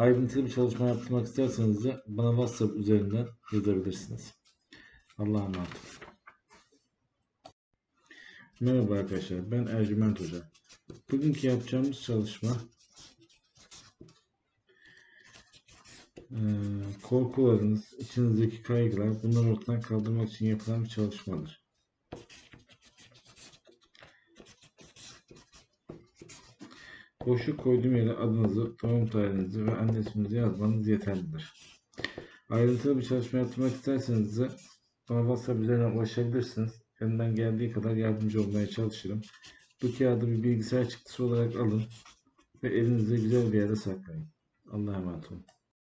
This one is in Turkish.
Ayrıntılı bir çalışma yaptırmak isterseniz de bana WhatsApp üzerinden yazabilirsiniz. Allah'a emanet. Merhaba arkadaşlar, ben Ercüment Hoca. Bugünkü yapacağımız çalışma eee, korkularınız, içinizdeki kaygılar bunları ortadan kaldırmak için yapılan bir çalışmadır. Boşluk koyduğum yere adınızı, doğum tarihinizi ve anne isminizi yazmanız yeterlidir. Ayrıntılı bir çalışma yaptırmak isterseniz de bana WhatsApp üzerinden ulaşabilirsiniz. Elimden geldiği kadar yardımcı olmaya çalışırım. Bu kağıdı bir bilgisayar çıktısı olarak alın ve elinizde güzel bir yere saklayın. Allah'a emanet olun.